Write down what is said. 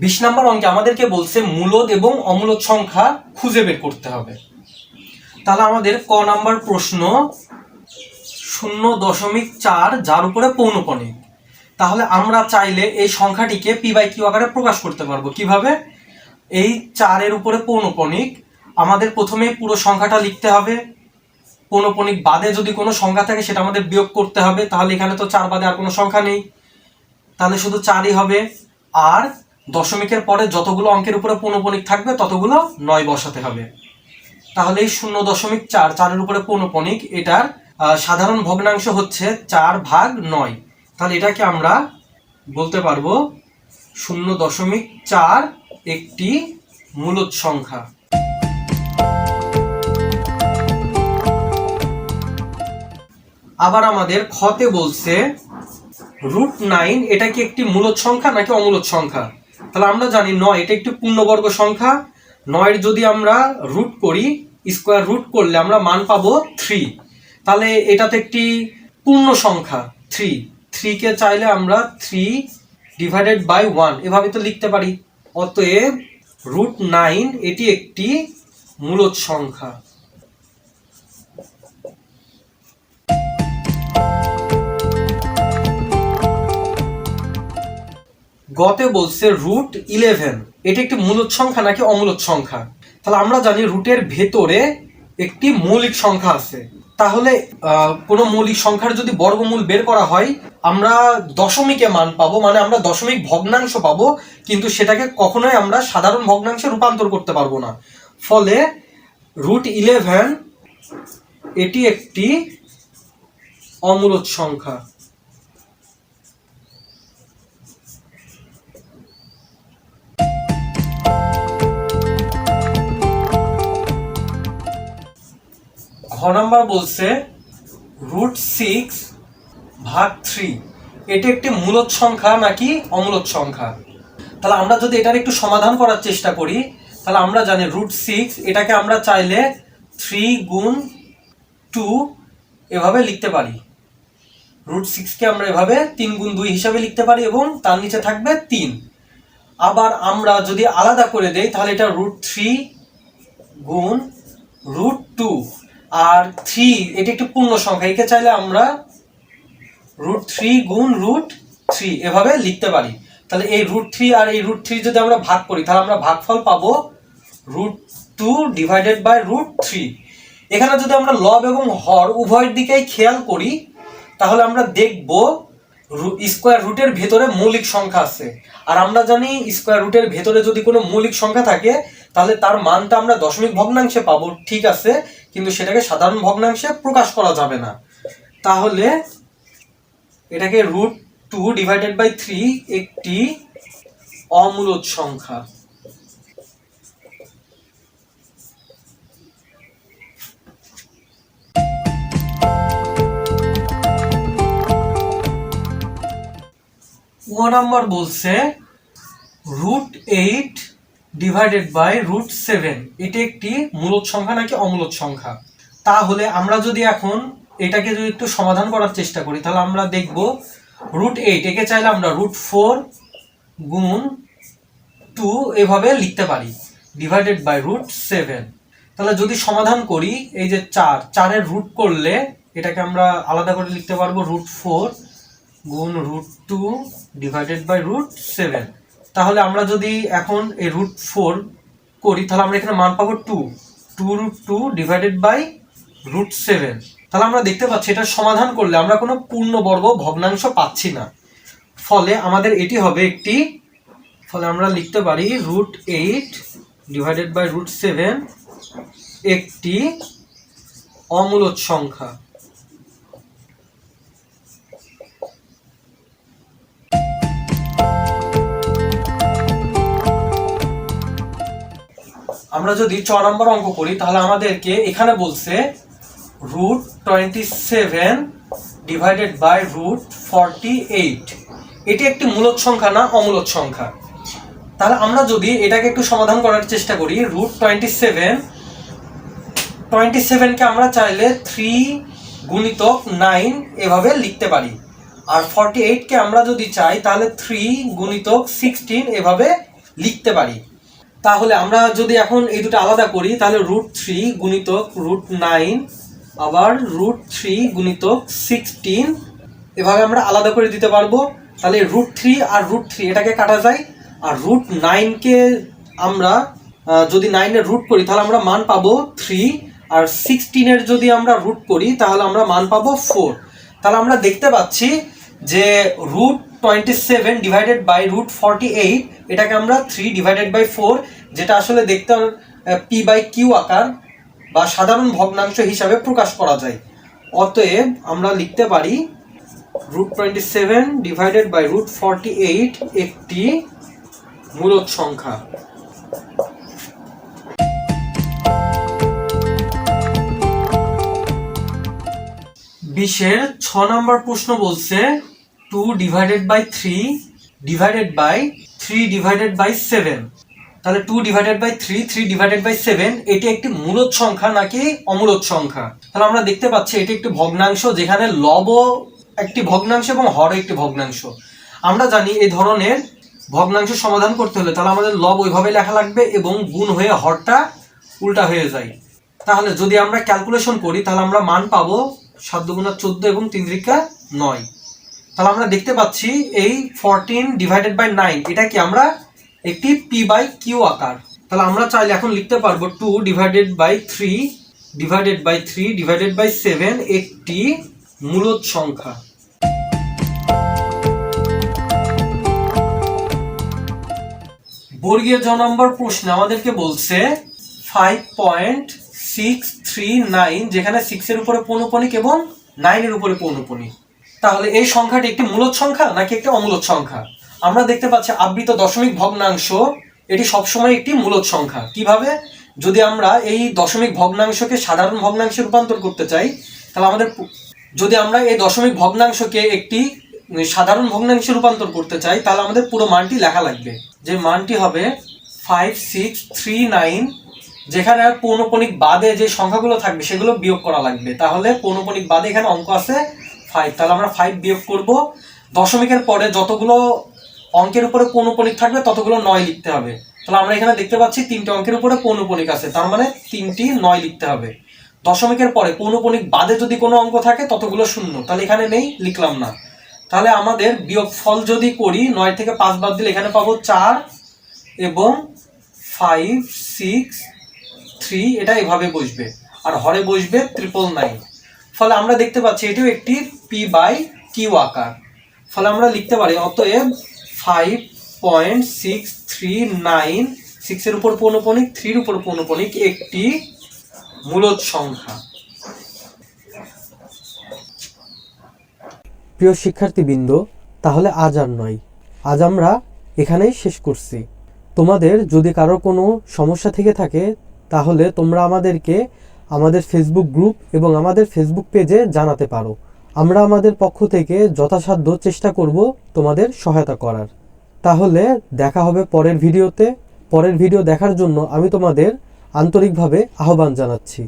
বিশ নম্বর অঙ্কে আমাদেরকে বলছে মূলদ এবং অমূলদ সংখ্যা খুঁজে বের করতে হবে। তাহলে আমাদের ক নাম্বার প্রশ্ন শূন্য দশমিক চার, যার উপরে পৌনপণিক তাহলে আমরা চাইলে এই সংখ্যাটিকে পি বাই কিউ আকারে প্রকাশ করতে পারব। কীভাবে? এই চারের উপরে পৌনপণিক আমাদের প্রথমে পুরো সংখ্যাটা লিখতে হবে। পৌনপণিক বাদে যদি কোনো সংখ্যা থাকে, সেটা আমাদের বিয়োগ করতে হবে। তাহলে এখানে তো চার বাদে আর কোনো সংখ্যা নেই। তাহলে শুধু চারই হবে। আর দশমিকের পরে যতগুলো অঙ্কের উপরে পৌনপণিক থাকবে, ততগুলো নয় বসাতে হবে। তাহলে এই শূন্য দশমিক চার, চারের উপরে পৌনপণিক এটার সাধারণ ভগ্নাংশ হচ্ছে চার ভাগ নয়। তাহলে এটাকে আমরা বলতে পারব শূন্য দশমিক চার একটি মূলদ সংখ্যা। আবার আমাদের খতে বলছে, রুট নাইন এটা কি একটি মূলদ সংখ্যা নাকি অমূলদ সংখ্যা? তাহলে আমরা জানি নয়, এটা একটি পূর্ণবর্গ সংখ্যা। নয়ের যদি আমরা রুট করি স্কোয়ার রুট করলে আমরা মান পাবো থ্রি তাহলে এটাতে একটি পূর্ণ সংখ্যা থ্রি থ্রিকে চাইলে আমরা থ্রি ডিভাইডেড বাই ওয়ান এভাবে তো লিখতে পারি। অতএব রুট নাইন এটি একটি মূলদ সংখ্যা। গতে বলছে রুট ইলেভেন এটি একটি মূলত সংখ্যা নাকি অমূলত সংখ্যা? তাহলে আমরা জানি রুটের ভেতরে একটি মৌলিক সংখ্যা আছে। তাহলে কোনো মৌলিক সংখ্যার যদি বর্গমূল বের করা হয়, আমরা দশমিকে মান পাবো মানে আমরা দশমিক ভগ্নাংশ পাবো, কিন্তু সেটাকে কখনোই আমরা সাধারণ ভগ্নাংশে রূপান্তর করতে পারব না। ফলে রুট ইলেভেন এটি একটি অমূলত সংখ্যা। ঘ নাম্বার বলছে রুট সিক্স ভাগ থ্রি এটি একটি মূলদ সংখ্যা নাকি অমূলদ সংখ্যা? তাহলে আমরা যদি এটার একটু সমাধান করার চেষ্টা করি, তাহলে আমরা জানি রুট সিক্স এটাকে আমরা চাইলে থ্রি গুণ টু এভাবে লিখতে পারি। রুট সিক্সকে আমরা এভাবে তিন গুণ দুই হিসাবে লিখতে পারি এবং তার নিচে থাকবে তিন। আবার আমরা যদি আলাদা করে দেই, তাহলে এটা রুট থ্রি গুণ রুট টু আর থ্রি এটি একটি পূর্ণ সংখ্যা, একে চাইলে আমরা রুট থ্রি গুণ রুট থ্রি এভাবে লিখতে পারি। তাহলে এই রুট থ্রি আর এই রুট থ্রি যদি আমরা ভাগ করি, তাহলে আমরা ভাগফল পাবো root two divided by root three এখানে যদি আমরা লব এবং হর উভয়ের দিকেই খেয়াল করি, তাহলে আমরা দেখব স্কোয়ার রুটের ভেতরে মৌলিক সংখ্যা আছে। আর আমরা জানি স্কোয়ার রুটের ভেতরে যদি কোনো মৌলিক সংখ্যা থাকে, তাহলে তার মানটা আমরা দশমিক ভগ্নাংশে পাবো, ঠিক আছে? কিন্তু সেটাকে সাধারণ ভগ্নাংশে প্রকাশ করা যাবে না। তাহলে এটাকে root two divided by three একটি অমূলদ সংখ্যা। ও নাম্বার বলছে root eight divided by root seven এটি একটি মূলদ সংখ্যা নাকি অমূলদ সংখ্যা? তাহলে আমরা যদি এখন এটাকে যদি একটু সমাধান করার চেষ্টা করি, তাহলে আমরা দেখব রুট এইট একে চাইলে আমরা রুট ফোর গুণ টু এভাবে লিখতে পারি ডিভাইডেড বাই রুট সেভেন তাহলে যদি সমাধান করি, এই যে চার, চারের রুট করলে এটাকে আমরা আলাদা করে লিখতে পারব রুট ফোর গুণ root two divided by root seven তাহলে আমরা যদি এখন এই রুট ফোর করি, তাহলে আমরা এখানে মান পাবো two two root two divided by root seven তাহলে আমরা দেখতে পাচ্ছি এটা সমাধান করলে আমরা কোনো পূর্ণবর্গ ভগ্নাংশ পাচ্ছি না। ফলে আমাদের এটি হবে একটি, ফলে আমরা লিখতে পারি root eight divided by root seven একটি অমূলত সংখ্যা। আমরা যদি ছ নম্বর অঙ্ক করি, তাহলে আমাদেরকে এখানে বলছে root twenty seven divided by root forty eight এটি একটি মূলদ সংখ্যা না অমূলদ সংখ্যা? তাহলে আমরা যদি এটাকে একটু সমাধান করার চেষ্টা করি রুট টোয়েন্টি সেভেন টোয়েন্টি সেভেনকে আমরা চাইলে থ্রি গুণিতক নাইন এভাবে লিখতে পারি। আর ফর্টি এইটকে আমরা যদি চাই, তাহলে থ্রি গুণিতক সিক্সটিন এভাবে লিখতে পারি। তাহলে আমরা যদি এখন এই দুটো আলাদা করি, তাহলে রুট থ্রি গুণিতক রুট নাইন আবার রুট থ্রি গুণিতক সিক্সটিন এভাবে আমরা আলাদা করে দিতে পারব। তাহলে রুট থ্রি আর রুট থ্রি এটাকে কাটা যায়। আর রুট নাইনকে আমরা যদি নাইনের রুট করি, তাহলে আমরা মান পাবো থ্রি আর সিক্সটিনের যদি আমরা রুট করি, তাহলে আমরা মান পাবো ফোর তাহলে আমরা দেখতে পাচ্ছি যে root twenty seven divided by root forty eight এটাকে আমরা থ্রি ডিভাইডেড বাই ফোর যেটা আসলে দেখতে পি বাই কিউ আকার বা সাধারণ ভগ্নাংশ হিসাবে প্রকাশ করা যায়। অতএব আমরা লিখতে পারি root twenty seven divided by root forty eight একটি মূলদ সংখ্যা। বিশের ছ নম্বর প্রশ্ন বলছে two divided by three divided by three divided by seven তাহলে two divided by three three divided by seven এটি একটি মূলদ সংখ্যা নাকি অমূলদ সংখ্যা? তাহলে আমরা দেখতে পাচ্ছি এটি একটি ভগ্নাংশ, যেখানে লব একটি ভগ্নাংশ এবং হর একটি ভগ্নাংশ। আমরা জানি এই ধরনের ভগ্নাংশ সমাধান করতে হলে তাহলে আমাদের লব ওইভাবে লেখা লাগবে এবং গুণ হয়ে হরটা উল্টা হয়ে যায়। তাহলে যদি আমরা ক্যালকুলেশন করি, তাহলে আমরা মান পাবো সাত দুগুণা চোদ্দ এবং তিন ত্রিকা নয়। তাহলে আমরা দেখতে পাচ্ছি এই ফোরটিন ডিভাইডেড বাই নাইন এটা কি আমরা একটি পি বাই কিউ আকার। তাহলে আমরা চাইলে এখন লিখতে পারব two divided by three divided by three divided by seven একটি মূলদ সংখ্যা। বর্গীয় জ নম্বর প্রশ্নে আমাদেরকে বলছে five point six three nine যেখানে সিক্সের উপরে পৌনপনিক এবং নাইনের উপরে পৌনপনিক। তাহলে এই সংখ্যাটি একটি মূলদ সংখ্যা নাকি একটি অমূলদ সংখ্যা? আমরা দেখতে পাচ্ছি আবৃত দশমিক ভগ্নাংশ, এটি সবসময় একটি মূলদ সংখ্যা। কীভাবে? যদি আমরা এই দশমিক ভগ্নাংশকে সাধারণ ভগ্নাংশে রূপান্তর করতে চাই, তাহলে আমাদের যদি আমরা এই দশমিক ভগ্নাংশকে একটি সাধারণ ভগ্নাংশে রূপান্তর করতে চাই, তাহলে আমাদের পুরো মানটি লেখা লাগবে। যে মানটি হবে ফাইভ সিক্স থ্রি নাইন যেখানে পৌনপনিক বাদে যে সংখ্যাগুলো থাকবে, সেগুলো বিয়োগ করা লাগবে। তাহলে পৌনপনিক বাদে এখানে অঙ্ক আছে ফাইভ তাহলে আমরা ফাইভ বিয়োগ করব। দশমিকের পরে যতগুলো অঙ্কের উপরে পৌনপনিক থাকবে, ততগুলো নয় লিখতে হবে। তাহলে আমরা এখানে দেখতে পাচ্ছি তিনটে অঙ্কের উপরে পৌনপনিক আছে, তার মানে তিনটি নয় লিখতে হবে। দশমিকের পরে পৌনপনিক বাদে যদি কোনো অঙ্ক থাকে, ততগুলো শূন্য। তাহলে এখানে নেই, লিখলাম না। তাহলে আমাদের বিয়োগ ফল যদি করি, নয় থেকে পাঁচ বাদ দিলে এখানে পাবো চার এবং ফাইভ সিক্স থ্রি এটা এভাবে বসবে। আর হরে বসবে ট্রিপল নাইন ফলে আমরা দেখতে পাচ্ছি এটিও একটি পি বাই কিউ আকার। ফলে আমরা লিখতে পারি, অতএব five point six three nine সিক্সের উপর পৌনপনিক থ্রির উপর পৌনপনিক একটি মূলদ সংখ্যা। প্রিয় শিক্ষার্থীবৃন্দ, তাহলে আজ আর নয়। আজ আমরা এখানেই শেষ করছি। তোমাদের যদি কারও কোনো সমস্যা থেকে থাকে, তাহলে তোমরা আমাদেরকে আমাদের ফেসবুক গ্রুপ এবং আমাদের ফেসবুক পেজে জানাতে পারো। আমরা আমাদের পক্ষ থেকে যথাসাধ্য চেষ্টা করব তোমাদের সহায়তা করার। তাহলে দেখা হবে পরের ভিডিওতে। পরের ভিডিও দেখার জন্য আমি তোমাদের আন্তরিকভাবে আহ্বান জানাচ্ছি।